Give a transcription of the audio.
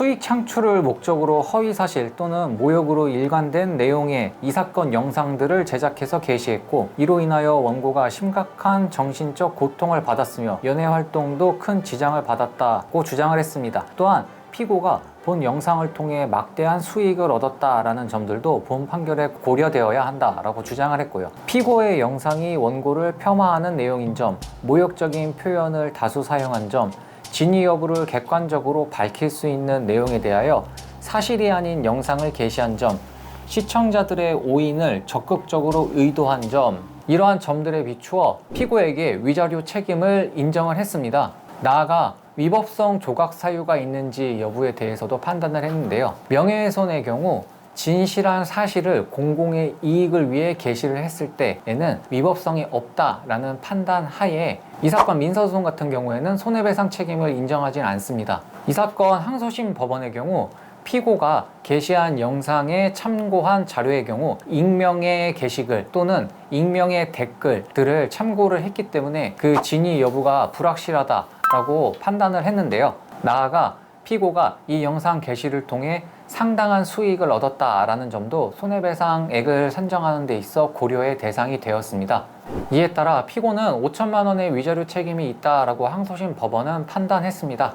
수익 창출을 목적으로 허위 사실 또는 모욕으로 일관된 내용의 이 사건 영상들을 제작해서 게시했고 이로 인하여 원고가 심각한 정신적 고통을 받았으며 연애 활동도 큰 지장을 받았다고 주장을 했습니다. 또한 피고가 본 영상을 통해 막대한 수익을 얻었다라는 점들도 본 판결에 고려되어야 한다라고 주장을 했고요. 피고의 영상이 원고를 폄하하는 내용인 점, 모욕적인 표현을 다수 사용한 점, 진위 여부를 객관적으로 밝힐 수 있는 내용에 대하여 사실이 아닌 영상을 게시한 점, 시청자들의 오인을 적극적으로 의도한 점, 이러한 점들에 비추어 피고에게 위자료 책임을 인정을 했습니다. 나아가 위법성 조각 사유가 있는지 여부에 대해서도 판단을 했는데요. 명예훼손의 경우 진실한 사실을 공공의 이익을 위해 게시를 했을 때에는 위법성이 없다라는 판단 하에 이 사건 민사소송 같은 경우에는 손해배상 책임을 인정하진 않습니다. 이 사건 항소심 법원의 경우 피고가 게시한 영상에 참고한 자료의 경우 익명의 게시글 또는 익명의 댓글들을 참고를 했기 때문에 그 진위 여부가 불확실하다라고 판단을 했는데요. 나아가 피고가 이 영상 게시를 통해 상당한 수익을 얻었다라는 점도 손해배상액을 산정하는 데 있어 고려의 대상이 되었습니다. 이에 따라 피고는 5천만 원의 위자료 책임이 있다라고 항소심 법원은 판단했습니다.